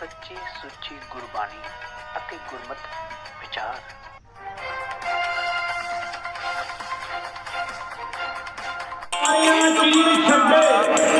ਸੱਚੀ ਸੁੱਚੀ ਗੁਰਬਾਣੀ ਅਤੇ ਗੁਰਮਤ ਵਿਚਾਰ। ਆਇਆ ਜੀ ਛੱਡੇ।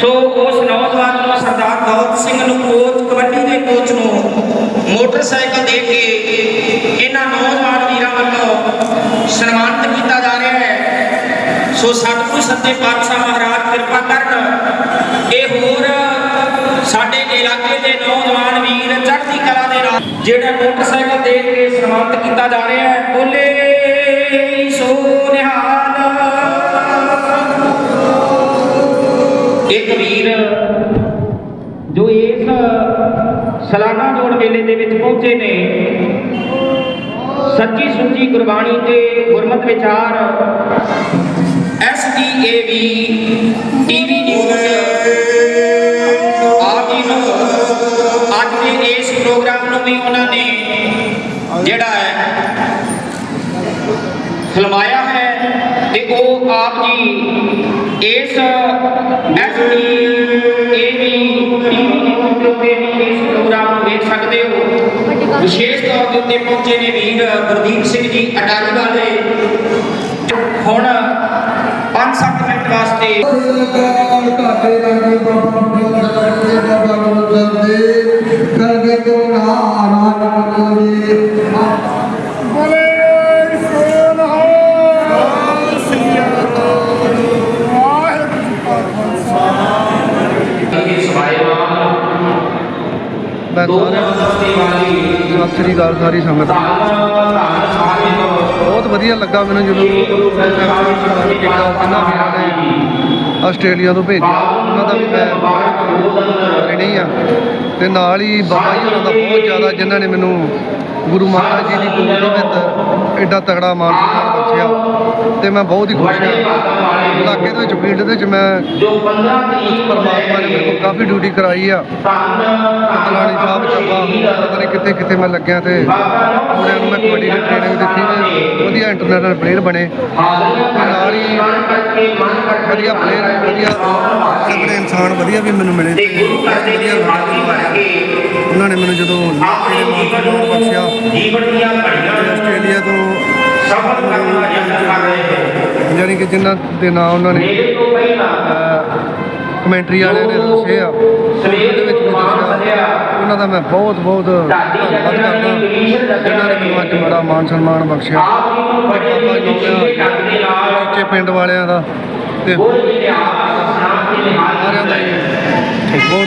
سو اس نوجوان سردار گوت سنگھ کوچ ਮੋਟਰਸਾਈਕਲ ਦੇ ਕੇ ਇਹਨਾਂ ਨੌਜਵਾਨ ਵੀਰਾਂ ਵੱਲੋਂ ਸਨਮਾਨਿਤ ਕੀਤਾ ਜਾ ਰਿਹਾ ਹੈ। ਸੋ ਸਤਿਗੁਰੂ ਸੱਚੇ ਪਾਤਸ਼ਾਹ ਮਹਾਰਾਜ ਕਿਰਪਾ ਕਰਨ ਇਹ ਹੋਰ ਸਾਡੇ ਇਲਾਕੇ ਦੇ ਨੌਜਵਾਨ ਵੀਰ ਚੜ੍ਹਦੀ ਕਲਾ ਦੇ ਨਾਲ ਜਿਹੜਾ ਮੋਟਰਸਾਈਕਲ ਦੇ ਕੇ ਸਨਮਾਨਿਤ ਕੀਤਾ ਜਾ ਰਿਹਾ ਹੈ। ਬੋਲੇ ਸੋ ਨਿਹਾਲ। ਇੱਕ ਵੀਰ ਸਾਲਾਨਾ ਜੋੜ ਮੇਲੇ ਦੇ ਵਿੱਚ ਪਹੁੰਚੇ ਨੇ। ਸੱਚੀ ਸੁੱਚੀ ਗੁਰਬਾਣੀ ਤੇ ਗੁਰਮਤ ਵਿਚਾਰ। ਐਸਡੀਏਵੀ ਟੀਵੀ ਨਿਊਜ਼ ਆਪ ਜੀ ਨੂੰ ਅੱਜ ਦੇ ਇਸ ਪ੍ਰੋਗਰਾਮ ਨੂੰ ਵੀ ਉਹਨਾਂ ਨੇ ਜਿਹੜਾ ਹੈ ਫਿਲਮਾਇਆ ਹੈ ਤੇ ਉਹ ਆਪ ਜੀ ਇਸ ਐਸਡੀਏਵੀ ਟੀਵੀ ਨਿਊਜ਼ ਦੇ ਉੱਤੇ ਵੀ ਇਸ ਪ੍ਰੋਗਰਾਮ ਨੂੰ ਵੇਖ ਸਕਦੇ ਹੋ ਵਿਸ਼ੇਸ਼ ਤੌਰ ਦੇ ਉੱਤੇ ਪਹੁੰਚੇ ਨੇ ਵੀਰ ਗੁਰਦੀਪ ਸਿੰਘ ਜੀ ਅਟਾਰੀ ਵਾਲੇ। ਹੁਣ 5-7 ਮਿੰਟ ਵਾਸਤੇ ਇਹ ਸਵਾਇਵਾਨ ਮੈਂ ਦੋ ਸਾਰਿਆਂ ਨੂੰ ਹਫ਼ਤੇ ਵਾਲੀ ਸਤਿ ਸ੍ਰੀ ਅਕਾਲ ਸਾਰੀ ਸੰਗਤ ਬਹੁਤ ਵਧੀਆ ਲੱਗਾ ਮੈਨੂੰ ਜਦੋਂ ਜਿੰਨਾ ਵੀਰਾਂ ਨੇ ਆਸਟ੍ਰੇਲੀਆ ਤੋਂ ਭੇਜਿਆ। ਉਹਨਾਂ ਦਾ ਵੀ ਮੈਂ ਨਹੀਂ ਆ ਤੇ ਨਾਲ ਹੀ ਬਾਬਾ ਜੀ ਹੋਰਾਂ ਦਾ ਬਹੁਤ ਜ਼ਿਆਦਾ ਜਿਨ੍ਹਾਂ ਨੇ ਮੈਨੂੰ ਗੁਰੂ ਮਹਾਰਾਜ ਜੀ ਦੀ ਗੋਦ ਦੇ ਵਿੱਚ ਐਡਾ ਤਗੜਾ ਮਾਨ ਸਨਮਾਨ ਬਖਸ਼ਿਆ। ਤੇ ਮੈਂ ਬਹੁਤ ਹੀ ਖੁਸ਼ ਹਾਂ। ਇਲਾਕੇ ਦੇ ਵਿੱਚ ਫੀਲਡ ਦੇ ਵਿੱਚ ਮੈਂ ਜੋ 15 ਤਰੀਕ ਪਰਮਾਤਮਾ ਨੇ ਮੇਰੇ ਕੋਲ ਕਾਫੀ ਡਿਊਟੀ ਕਰਾਈ ਆ। ਕਲਾਣੀ ਸਾਹਿਬ ਚੱਬਾ ਪਤਾ ਨਹੀਂ ਕਿੱਥੇ ਕਿੱਥੇ ਮੈਂ ਲੱਗਿਆ ਤੇ ਮੁੰਡਿਆਂ ਨੂੰ ਮੈਂ ਕਬੱਡੀ ਦੀ ਟ੍ਰੇਨਿੰਗ ਦਿੱਤੀ ਤੇ ਵਧੀਆ ਇੰਟਰਨੈਸ਼ਨਲ ਪਲੇਅਰ ਬਣੇ। ਨਾਲ ਹੀ ਵਧੀਆ ਪਲੇਅਰ ਵਧੀਆ ਤਗੜੇ ਇਨਸਾਨ ਵਧੀਆ ਵੀ ਮੈਨੂੰ ਮਿਲੇ। ਉਹਨਾਂ ਨੇ ਮੈਨੂੰ ਜਦੋਂ ਬਖਸ਼ਿਆ ਆਸਟ੍ਰੇਲੀਆ ਤੋਂ ਸਫਲ ਕਰਨ ਦਾ ਯਤਨ ਕਰ ਰਹੇ ਹੋ ਯਾਨੀ ਕਿ ਜਿਨ੍ਹਾਂ ਦੇ ਨਾਂ ਉਹਨਾਂ ਨੇ ਕਮੈਂਟਰੀ ਵਾਲਿਆਂ ਨੇ ਦੱਸੇ ਆ। ਉਹਦੇ ਵਿੱਚ ਵੀ ਦੱਸਿਆ। ਉਹਨਾਂ ਦਾ ਮੈਂ ਬਹੁਤ ਬਹੁਤ ਧੰਨਵਾਦ ਕਰਦਾ। ਜਿਨ੍ਹਾਂ ਨੇ ਮੈਨੂੰ ਅੱਜ ਬੜਾ ਮਾਨ ਸਨਮਾਨ ਬਖਸ਼ਿਆ। ਚੀਚੇ ਪਿੰਡ ਵਾਲਿਆਂ ਦਾ ਤੇ ਸਾਰਿਆਂ ਦਾ ਬਹੁਤ